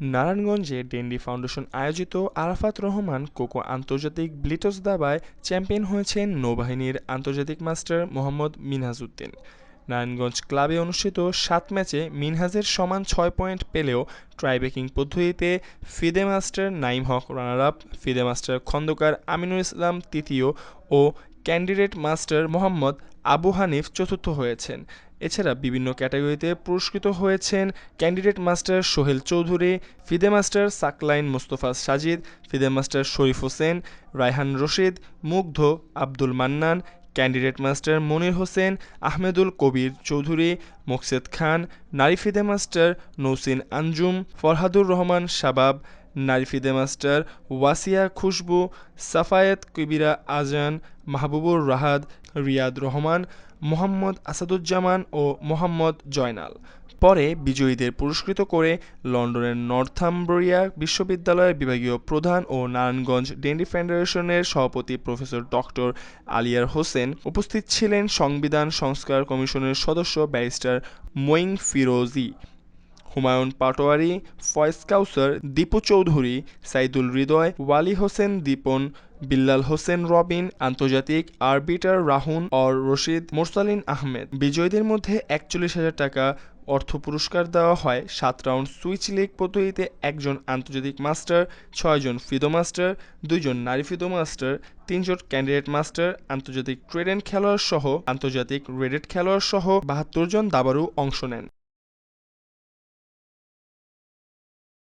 নারায়ণগঞ্জে ডেন্ডি ফাউন্ডেশন আয়োজিত আরাফাত রহমান কোকো আন্তর্জাতিক ব্লিটজ দাবায় চ্যাম্পিয়ন হয়েছেন নৌবাহিনীর আন্তর্জাতিক মাস্টার মোহাম্মদ মিনহাজউদ্দিন। নারায়ণগঞ্জ ক্লাবে অনুষ্ঠিত সাত ম্যাচে মিনহাজের সমান ছয় পয়েন্ট পেলেও ট্রাইব্রেকিং পদ্ধতিতে FIDE master Naim Haque runner up, FIDE master Khandakar Aminul Islam তৃতীয় ও ক্যান্ডিডেট মাস্টার মোহাম্মদ আবু হানিফ চতুর্থ হয়েছেন। এছাড়া বিভিন্ন ক্যাটাগরিতে পুরস্কৃত হয়েছেন candidate master Sohel Chowdhury, FIDE master Saklain Mostafa Sajid, FIDE master Sharif Hossain, Raihan Rashid, Mugdho Abdul Mannan, candidate master Monir Hossain, Ahmedul Kabir Chowdhury, Moksed Khan, নারী ফিদে মাস্টার নৌসিন আঞ্জুম, ফরহাদুর রহমান শাবাব নারী FIDE master Wasia Khushbu, Safayet কবিরা আজান, মাহবুবুর রাহাদ রিয়াদ রহমান, মোহাম্মদ আসাদুজ্জামান ও মোহাম্মদ জয়নাল। পরে বিজয়ীদের পুরস্কৃত করে লন্ডনের নর্থাম্বরিয়া বিশ্ববিদ্যালয়ের বিভাগীয় প্রধান ও নারায়ণগঞ্জ ডেন্ডি ফেডারেশনের সভাপতি প্রফেসর ডক্টর আলিয়ার হোসেন উপস্থিত ছিলেন সংবিধান সংস্কার কমিশনের সদস্য ব্যারিস্টার মঈন ফিরোজী হুমায়ুন পাটোয়ারি, ফয়েজ কাউসার, দীপু চৌধুরী, সাইদুল হৃদয়, ওয়ালি হোসেন দীপন, বিল্লাল হোসেন রবিন, আন্তর্জাতিক আরবিটার রাহুন অর রশিদ মোরসালিন আহমেদ। বিজয়ীদের মধ্যে একচল্লিশ হাজার টাকা অর্থ পুরস্কার দেওয়া হয়। সাত রাউন্ড সুইচ লিগ পদ্ধতিতে একজন আন্তর্জাতিক মাস্টার ছয়জন ফিদো মাস্টার দুইজন নারী ফিদো মাস্টার তিনজন ক্যান্ডিডেট মাস্টার, আন্তর্জাতিক ট্রেডেন্ট খেলোয়াড় সহ আন্তর্জাতিক রেডেড খেলোয়াড় সহ বাহাত্তর জন দাবারু অংশ নেন।